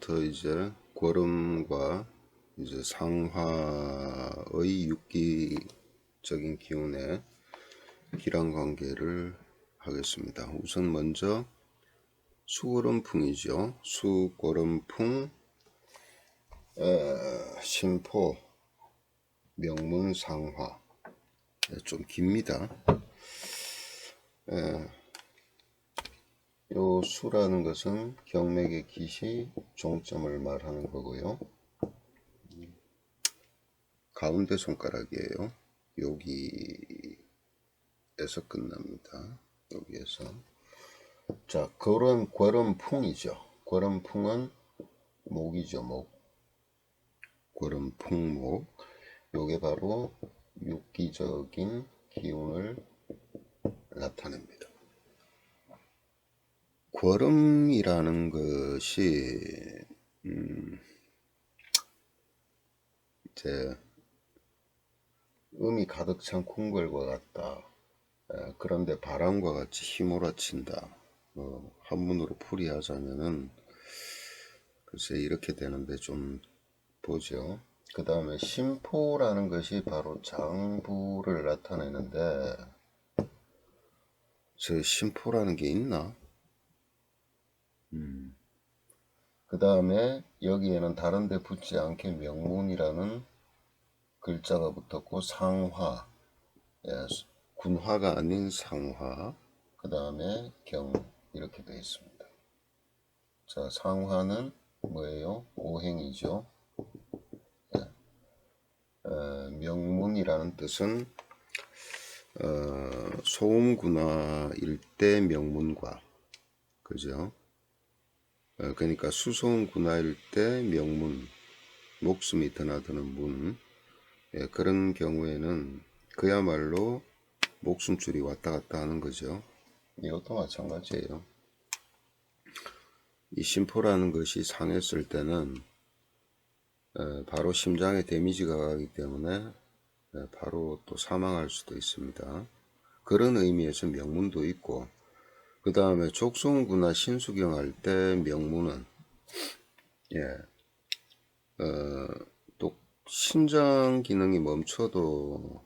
이제부터 이제 고름과 이제 상화의 육기적인 기운의 기란 관계를 하겠습니다. 우선 먼저 수고름풍이죠. 수고름풍 어, 심포 명문상화 네, 좀 깁니다. 에, 요 수라는 것은 경맥의 기시 종점을 말하는 거고요. 가운데 손가락이에요. 여기에서 끝납니다. 여기에서. 자, 그런 거름풍이죠. 거름풍은 목이죠, 목. 거름풍목. 요게 바로 육기적인 기운을 나타냅니다. 거름이라는 것이 음, 이제 음이 가득 찬 콩글과 같다. 에, 그런데 바람과 같이 휘몰아친다. 어, 한문으로 풀이하자면은 글쎄 이렇게 되는데 좀 보죠. 그 다음에 심포라는 것이 바로 장부를 나타내는데 저 심포라는 게 있나? 그 다음에 여기에는 다른 데 붙지 않게 명문이라는 글자가 붙었고 상화 예, 군화가 아닌 상화 그 다음에 경 이렇게 되어 있습니다. 자 상화는 뭐예요? 오행이죠. 예. 어, 명문이라는 뜻은 어, 소음군화일 때 명문과 그죠? 어, 그러니까 수소음 군화일 때 명문 목숨이 드나드는 문 예, 그런 경우에는 그야말로 목숨줄이 왔다 갔다 하는 거죠. 이것도 마찬가지예요. 이 심포라는 것이 상했을 때는 에, 바로 심장에 데미지가 가기 때문에 에, 바로 또 사망할 수도 있습니다. 그런 의미에서 명문도 있고 그 다음에 족송구나 신수경 할 때 명문은 예, 어, 또 심장 기능이 멈춰도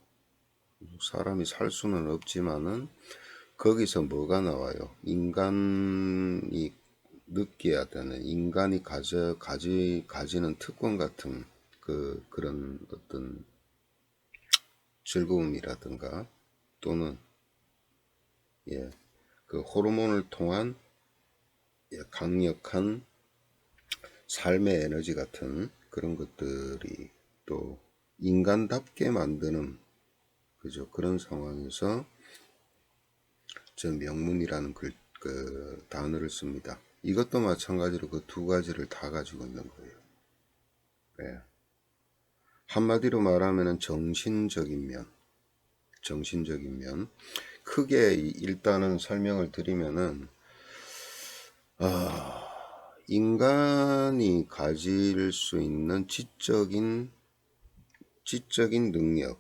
사람이 살 수는 없지만은 거기서 뭐가 나와요? 인간이 느껴야 되는 인간이 가져 가지 가지는 특권 같은 그 그런 어떤 즐거움이라든가 또는 예. 그 호르몬을 통한 예, 강력한 삶의 에너지 같은 그런 것들이 또 인간답게 만드는 그죠 그런 상황에서 저 명문이라는 글, 그 단어를 씁니다. 이것도 마찬가지로 그 두 가지를 다 가지고 있는 거예요. 네. 한마디로 말하면 정신적인 면, 정신적인 면. 크게 일단은 설명을 드리면은 아, 인간이 가질 수 있는 지적인 지적인 능력,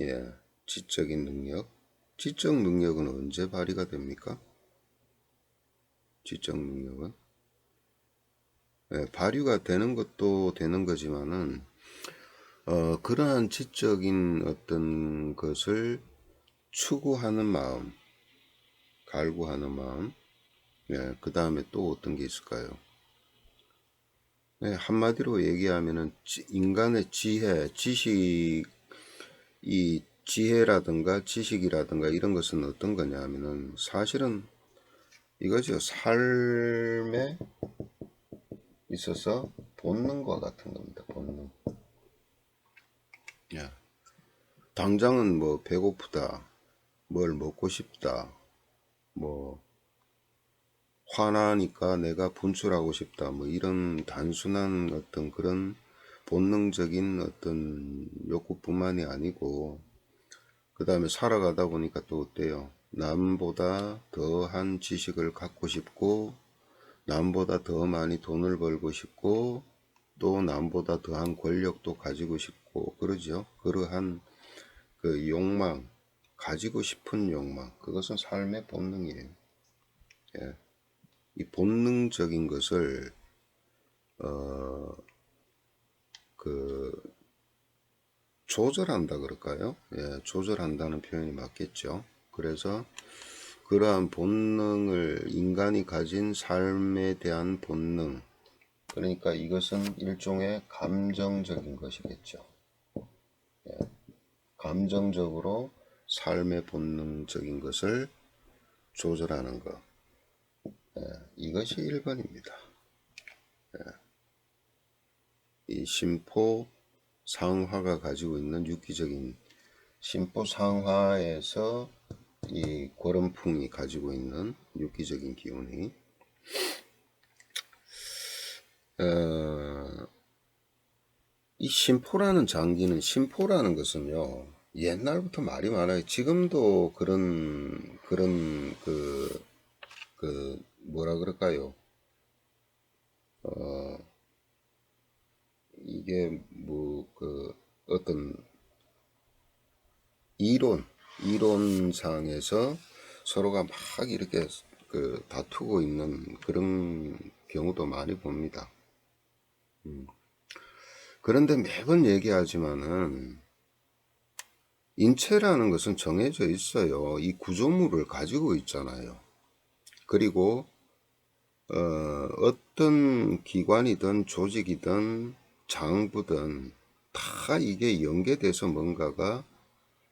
예, 지적인 능력. 지적 능력은 언제 발휘가 됩니까? 지적 능력은 예, 발휘가 되는 것도 되는 거지만은 어, 그러한 지적인 어떤 것을 추구하는 마음, 갈구하는 마음, 예, 그 다음에 또 어떤 게 있을까요? 네, 한마디로 얘기하면은 인간의 지혜, 지식, 이 지혜라든가 지식이라든가 이런 것은 어떤 거냐 하면은 사실은 이거죠. 삶에 있어서 본능과 같은 겁니다. 본능. 야, 당장은 뭐 배고프다, 뭘 먹고 싶다, 뭐 화나니까 내가 분출하고 싶다, 뭐 이런 단순한 어떤 그런 본능적인 어떤 욕구뿐만이 아니고 그 다음에 살아가다 보니까 또 어때요? 남보다 더한 지식을 갖고 싶고 남보다 더 많이 돈을 벌고 싶고 또 남보다 더한 권력도 가지고 싶고 그러죠. 그러한 그 욕망 가지고 싶은 욕망, 그것은 삶의 본능이에요. 예. 이 본능적인 것을 어, 그, 조절한다 그럴까요? 예, 조절한다는 표현이 맞겠죠. 그래서 그러한 본능을 인간이 가진 삶에 대한 본능, 그러니까 이것은 일종의 감정적인 것이겠죠. 예, 감정적으로 삶의 본능적인 것을 조절하는 것. 예, 이것이 1번입니다. 이 심포 상화가 가지고 있는 유기적인 심포 상화에서 이 고름풍이 가지고 있는 유기적인 기운이 어, 이 심포라는 장기는 심포라는 것은요 옛날부터 말이 많아요. 지금도 그런 그런 그, 그 뭐라 그럴까요? 어, 이게 뭐 그 어떤 이론 이론상에서 서로가 막 이렇게 그 다투고 있는 그런 경우도 많이 봅니다. 음. 그런데 매번 얘기하지만은 인체라는 것은 정해져 있어요. 이 구조물을 가지고 있잖아요. 그리고 어, 어떤 기관이든 조직이든 장부든 다 이게 연계돼서 뭔가가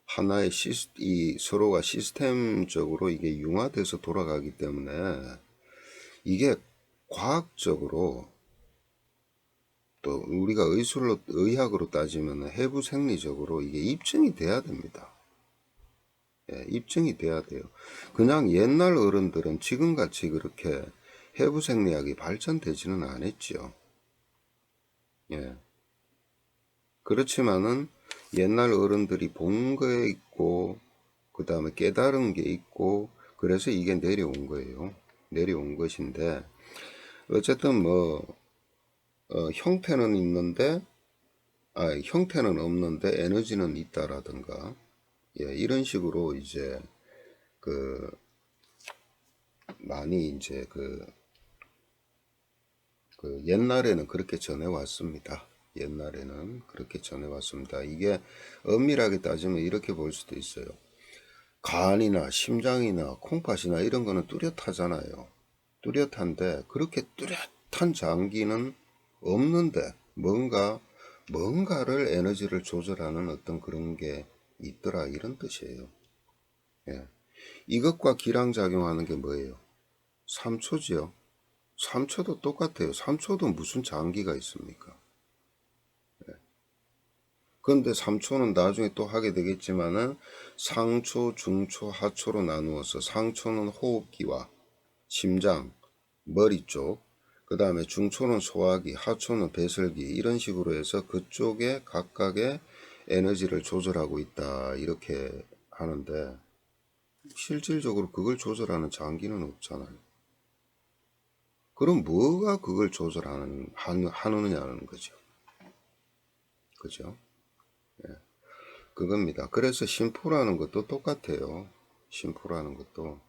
하나의 시스, 이 서로가 시스템적으로 이게 융화돼서 돌아가기 때문에 이게 과학적으로 또 우리가 의술로 의학으로 따지면 해부 생리적으로 이게 입증이 돼야 됩니다. 예, 입증이 돼야 돼요. 그냥 옛날 어른들은 지금같이 그렇게 해부 생리학이 발전되지는 않았죠. 예. 그렇지만은 옛날 어른들이 본게 있고 그 다음에 깨달은 게 있고 그래서 이게 내려온 거예요. 내려온 것인데 어쨌든 뭐 어, 형태는 있는데 아, 형태는 없는데 에너지는 있다라든가 예, 이런 식으로 이제 그 많이 이제 그, 그 옛날에는 그렇게 전해왔습니다. 옛날에는 그렇게 전해왔습니다. 이게 엄밀하게 따지면 이렇게 볼 수도 있어요. 간이나 심장이나 콩팥이나 이런 거는 뚜렷하잖아요. 뚜렷한데 그렇게 뚜렷한 장기는 없는데 뭔가 뭔가를 에너지를 조절하는 어떤 그런 게 있더라 이런 뜻이에요. 예. 이것과 기량작용하는 게 뭐예요? 3초지요. 3초도 똑같아요. 3초도 무슨 장기가 있습니까? 그런데 3초는 나중에 또 하게 되겠지만은 상초, 중초, 하초로 나누어서 상초는 호흡기와 심장, 머리 쪽, 그 다음에 중초는 소화기, 하초는 배설기 이런 식으로 해서 그쪽에 각각의 에너지를 조절하고 있다 이렇게 하는데 실질적으로 그걸 조절하는 장기는 없잖아요. 그럼 뭐가 그걸 조절하는 하느냐는 거죠. 그죠? 그겁니다. 그래서 심포라는 것도 똑같아요. 심포라는 것도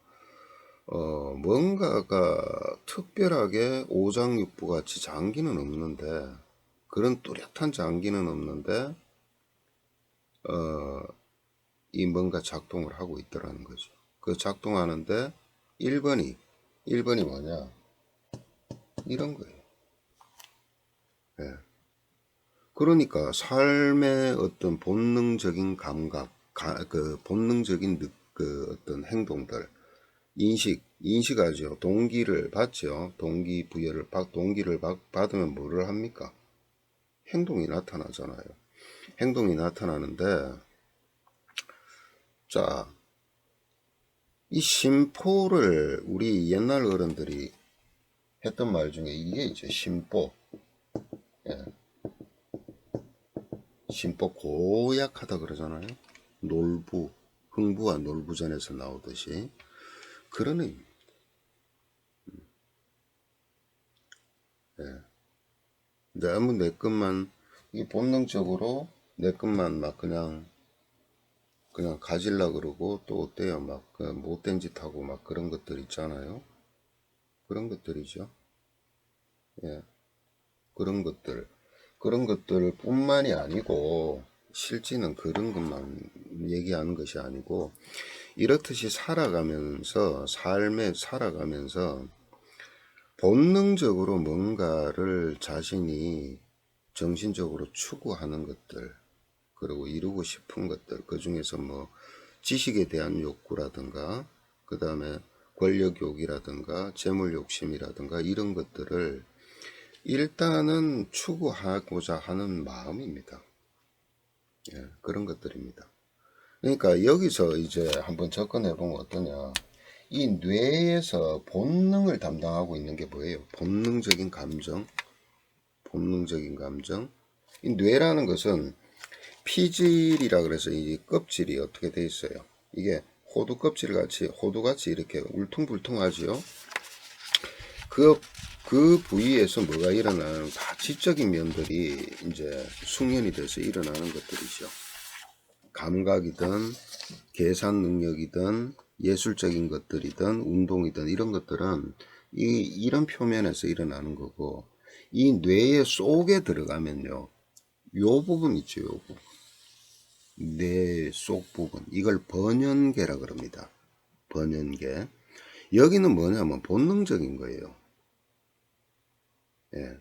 어, 뭔가가 특별하게 오장육부 같이 장기는 없는데 그런 뚜렷한 장기는 없는데 어, 이 뭔가 작동을 하고 있더라는 거죠. 그 작동하는데 1번이 1번이 뭐냐? 이런 거예요. 예. 그러니까 삶의 어떤 본능적인 감각, 가, 그 본능적인 느, 그 어떤 행동들, 인식, 인식하죠. 동기를 받죠. 동기 부여를 받, 동기를 받, 받으면 뭐를 합니까? 행동이 나타나잖아요. 행동이 나타나는데, 자, 이 심포를 우리 옛날 어른들이 했던 말 중에 이게 이제 심보. 예. 심보 고약하다 그러잖아요. 놀부, 흥부와 놀부전에서 나오듯이 그런 의미입니다. 음. 예. 너무 내 것만 이 본능적으로 내 것만 막 그냥 그냥 가질라 그러고 또 어때요 막 그 못된 짓 하고 막 그런 것들 있잖아요. 그런 것들이죠. 예. 그런 것들 그런 것들 뿐만이 아니고 실제는 그런 것만 얘기하는 것이 아니고 이렇듯이 살아가면서 삶에 살아가면서 본능적으로 뭔가를 자신이 정신적으로 추구하는 것들 그리고 이루고 싶은 것들 그 중에서 뭐 지식에 대한 욕구라든가 그 다음에 권력욕이라든가 재물욕심이라든가 이런 것들을 일단은 추구하고자 하는 마음입니다. 예, 그런 것들입니다. 그러니까 여기서 이제 한번 접근해 보면 어떠냐. 이 뇌에서 본능을 담당하고 있는 게 뭐예요? 본능적인 감정. 본능적인 감정. 이 뇌라는 것은 피질이라 그래서 이 껍질이 어떻게 돼 있어요? 이게 호두 껍질 같이 호두 같이 이렇게 울퉁불퉁하지요. 그, 그 부위에서 뭐가 일어나는 다 지적인 면들이 이제 숙련이 돼서 일어나는 것들이죠. 감각이든 계산 능력이든 예술적인 것들이든 운동이든 이런 것들은 이 이런 표면에서 일어나는 거고 이 뇌의 속에 들어가면요. 요 부분 있죠, 요 부분. 뇌 속 부분. 이걸 번연계라 그럽니다. 번연계. 여기는 뭐냐면 본능적인 거예요. 예.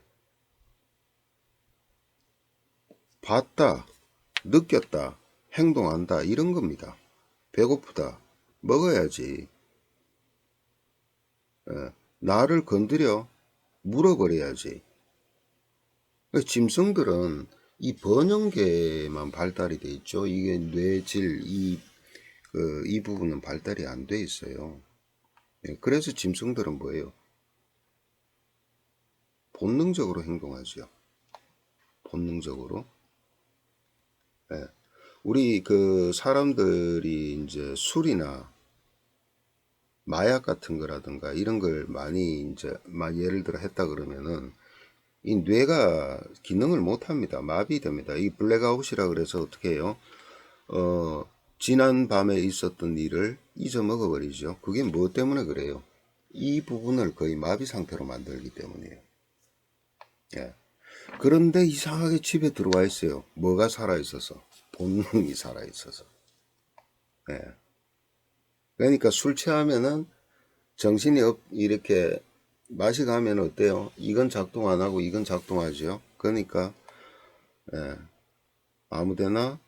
봤다, 느꼈다, 행동한다, 이런 겁니다. 배고프다, 먹어야지. 예. 나를 건드려, 물어버려야지. 그러니까 짐승들은 이 번영계만 발달이 돼 있죠. 이게 뇌질, 이, 그, 이 부분은 발달이 안 돼 있어요. 예, 그래서 짐승들은 뭐예요? 본능적으로 행동하죠. 본능적으로. 예. 우리 그 사람들이 이제 술이나 마약 같은 거라든가 이런 걸 많이 이제 막 예를 들어 했다 그러면은 이 뇌가 기능을 못 합니다. 마비됩니다. 이 블랙아웃이라 그래서 어떻게 해요? 어, 지난 밤에 있었던 일을 잊어먹어 버리죠. 그게 뭐 때문에 그래요? 이 부분을 거의 마비 상태로 만들기 때문이에요. 예. 그런데 이상하게 집에 들어와 있어요. 뭐가 살아 있어서? 본능이 살아 있어서. 예. 그러니까 술 취하면은 정신이 없, 이렇게 맛이 가면 어때요? 이건 작동 안 하고 이건 작동하죠. 그러니까 예, 아무데나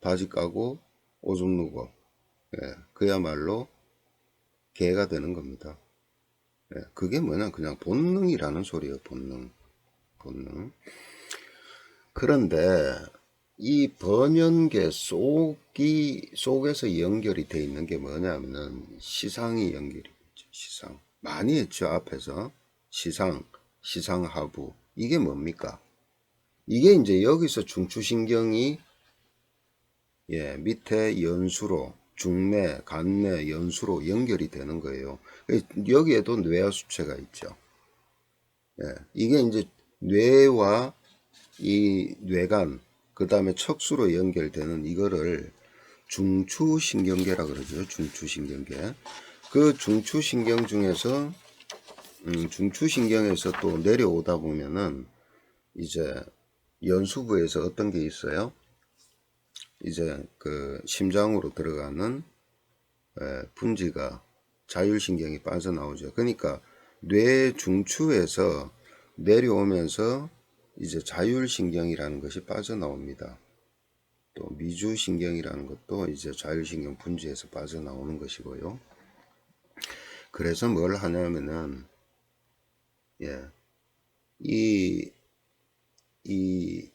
바지 까고 오줌 누고 예, 그야말로 개가 되는 겁니다. 예, 그게 뭐냐 그냥 본능이라는 소리예요. 본능, 본능. 그런데 이 번연계 속이 속에서 연결이 돼 있는 게 뭐냐면은 시상이 연결이 있죠. 시상. 많이 했죠, 앞에서. 시상, 시상하부. 이게 뭡니까? 이게 이제 여기서 중추신경이, 예, 밑에 연수로, 중내, 간내, 연수로 연결이 되는 거예요. 여기에도 뇌하 수체가 있죠. 예, 이게 이제 뇌와 이 뇌간, 그 다음에 척수로 연결되는 이거를 중추신경계라 그러죠. 중추신경계. 그 중추신경 중에서 음, 중추신경에서 또 내려오다 보면은 이제 연수부에서 어떤 게 있어요? 이제 그 심장으로 들어가는 에, 분지가 자율신경이 빠져나오죠. 그러니까 뇌 중추에서 내려오면서 이제 자율신경이라는 것이 빠져나옵니다. 또 미주신경이라는 것도 이제 자율신경 분지에서 빠져나오는 것이고요. 그래서 뭘 하냐면은, 예, 이, 이,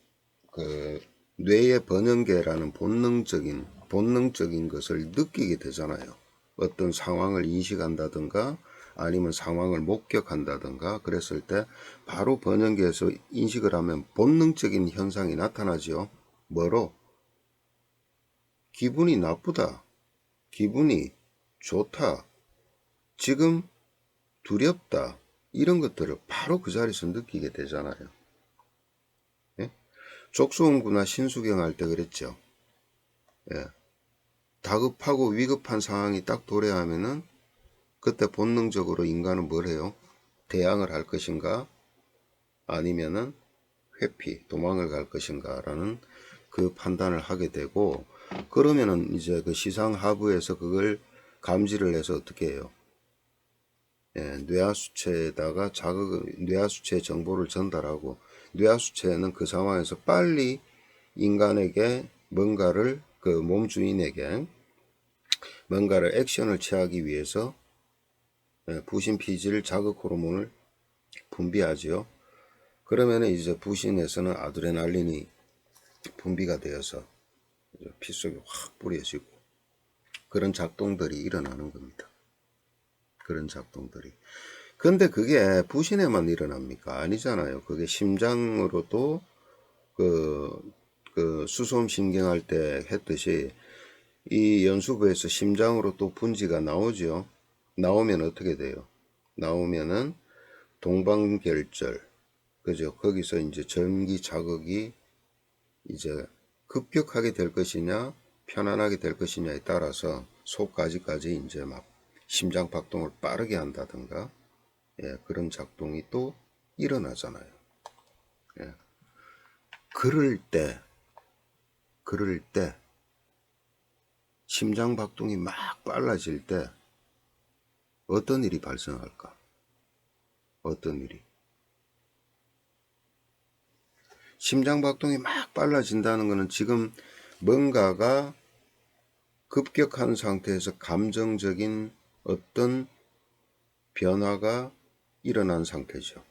그, 뇌의 번영계라는 본능적인, 본능적인 것을 느끼게 되잖아요. 어떤 상황을 인식한다든가, 아니면 상황을 목격한다든가, 그랬을 때, 바로 번영계에서 인식을 하면 본능적인 현상이 나타나죠. 뭐로? 기분이 나쁘다. 기분이 좋다. 지금 두렵다 이런 것들을 바로 그 자리에서 느끼게 되잖아요. 예? 족수홍구나 신수경 할 때 그랬죠. 예. 다급하고 위급한 상황이 딱 도래하면은 그때 본능적으로 인간은 뭘 해요? 대항을 할 것인가? 아니면은 회피, 도망을 갈 것인가 라는 그 판단을 하게 되고 그러면은 이제 그 시상 하부에서 그걸 감지를 해서 어떻게 해요? 예, 뇌하수체에다가 자극, 뇌하수체 정보를 전달하고 뇌하수체는 그 상황에서 빨리 인간에게 뭔가를 그 몸 주인에게 뭔가를 액션을 취하기 위해서 예, 부신 피질 자극 호르몬을 분비하지요. 그러면 이제 부신에서는 아드레날린이 분비가 되어서 피 속에 확 뿌려지고 그런 작동들이 일어나는 겁니다. 그런 작동들이. 근데 그게 부신에만 일어납니까? 아니잖아요. 그게 심장으로도 그, 그 수소음 신경할 때 했듯이 이 연수부에서 심장으로 또 분지가 나오죠. 나오면 어떻게 돼요? 나오면은 동방결절, 그죠? 거기서 이제 전기 자극이 이제 급격하게 될 것이냐, 편안하게 될 것이냐에 따라서 속까지까지 이제 막 심장 박동을 빠르게 한다든가, 예, 그런 작동이 또 일어나잖아요. 예. 그럴 때, 그럴 때, 심장 박동이 막 빨라질 때, 어떤 일이 발생할까? 어떤 일이? 심장 박동이 막 빨라진다는 것은 지금 뭔가가 급격한 상태에서 감정적인 어떤 변화가 일어난 상태죠.